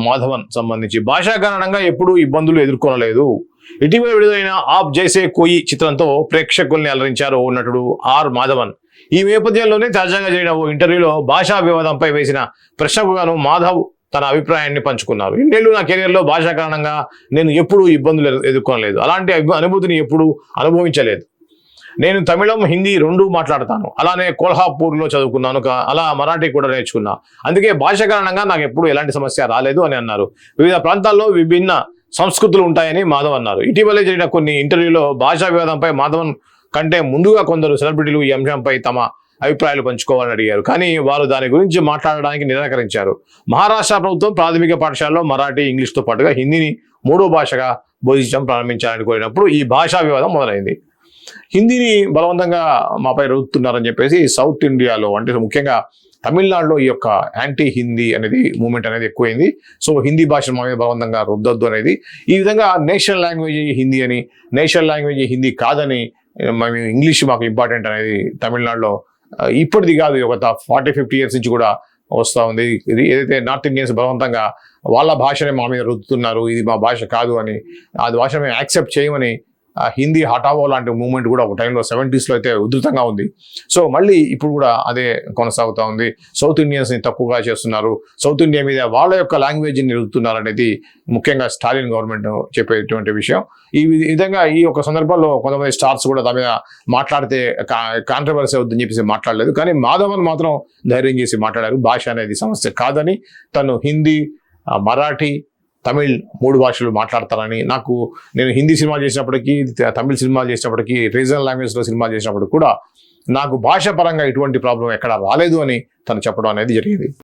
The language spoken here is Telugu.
మాధవన్ సంబంధించి. భాషా కారణంగా ఎప్పుడూ ఇబ్బందులు ఎదుర్కొనలేదు. ఇటీవల విడుదలైన ఆప్ జైసే కోయి చిత్రంతో ప్రేక్షకుల్ని అలరించారు నటుడు ఆర్ మాధవన్. ఈ నేపథ్యంలోనే తాజాగా జరిగిన ఓ ఇంటర్వ్యూలో భాషా వివాదంపై వేసిన ప్రశ్నకు గాను మాధవ్ తన అభిప్రాయాన్ని పంచుకున్నారు. ఇన్నేళ్ళు నా కెరీర్లో భాషా కారణంగా నేను ఎప్పుడూ ఇబ్బందులు ఎదుర్కొనలేదు. అలాంటి అనుభూతిని ఎప్పుడూ అనుభవించలేదు. నేను తమిళం హిందీ రెండూ మాట్లాడతాను. అలానే కోల్హాపూర్లో చదువుకున్నాను. అలా మరాఠీ కూడా నేర్చుకున్నా. అందుకే భాష కారణంగా నాకు ఎప్పుడు ఎలాంటి సమస్య రాలేదు అని అన్నారు. వివిధ ప్రాంతాల్లో విభిన్న సంస్కృతులు ఉంటాయని మాధవ్ అన్నారు. ఇటీవలే జరిగిన కొన్ని ఇంటర్వ్యూలో భాషా వివాదంపై మాధవన్ కంటే ముందుగా కొందరు సెలబ్రిటీలు ఈ అంశంపై తమ అభిప్రాయాలు పంచుకోవాలని అడిగారు. కానీ వారు దాని గురించి మాట్లాడడానికి నిరాకరించారు. మహారాష్ట్ర ప్రభుత్వం ప్రాథమిక పాఠశాలలో మరాఠీ ఇంగ్లీష్తో పాటుగా హిందీని మూడో భాషగా బోధించడం ప్రారంభించాలని కోరినప్పుడు ఈ భాషా వివాదం మొదలైంది. హిందీని బలవంతంగా మాపై రుద్దుతున్నారని చెప్పేసి సౌత్ ఇండియాలో అంటే ముఖ్యంగా తమిళనాడులో ఈ యొక్క యాంటీ హిందీ అనేది మూమెంట్ అనేది ఎక్కువైంది. సో హిందీ భాషను మా మీద బలవంతంగా రుద్దొద్దు అనేది. ఈ విధంగా నేషనల్ లాంగ్వేజ్ హిందీ అని నేషనల్ లాంగ్వేజ్ హిందీ కాదని మేము ఇంగ్లీష్ మాకు ఇంపార్టెంట్ అనేది తమిళనాడులో ఇప్పటిది కాదు ఒక ఫార్టీ ఫిఫ్టీ ఇయర్స్ నుంచి కూడా వస్తూ ఉంది. ఇది ఏదైతే నార్త్ ఇండియన్స్ బలవంతంగా వాళ్ళ భాషనే మా మీద రుద్దుతున్నారు ఇది మా భాష కాదు అని ఆ భాష మేము యాక్సెప్ట్ చేయమని హిందీ హఠావో లాంటి మూమెంట్ కూడా ఒక టైంలో సెవెంటీస్లో అయితే ఉధృతంగా ఉంది. సో మళ్ళీ ఇప్పుడు కూడా అదే కొనసాగుతూ ఉంది. సౌత్ ఇండియన్స్ని తక్కువగా చేస్తున్నారు. సౌత్ ఇండియా మీద వాళ్ళ యొక్క లాంగ్వేజ్ని నిలుపుతున్నారు అనేది ముఖ్యంగా స్టాలిన్ గవర్నమెంట్ చెప్పేటువంటి విషయం. ఈ విధంగా ఈ యొక్క సందర్భంలో కొంతమంది స్టార్స్ కూడా తమ మాట్లాడితే కాంట్రవర్సీ అవుతుందని చెప్పేసి మాట్లాడలేదు. కానీ మాధవన్ మాత్రం ధైర్యం చేసి మాట్లాడారు. భాష అనేది సమస్య కాదని తను హిందీ మరాఠీ తమిళ్ మూడు భాషలు మాట్లాడతారని నాకు నేను హిందీ సినిమా చేసినప్పటికీ తమిళ్ సినిమా చేసినప్పటికీ రీజనల్ లాంగ్వేజ్లో సినిమా చేసినప్పుడు కూడా నాకు భాష పరంగా ఎటువంటి ప్రాబ్లం ఎక్కడ రాలేదు అని తను చెప్పడం అనేది జరిగింది.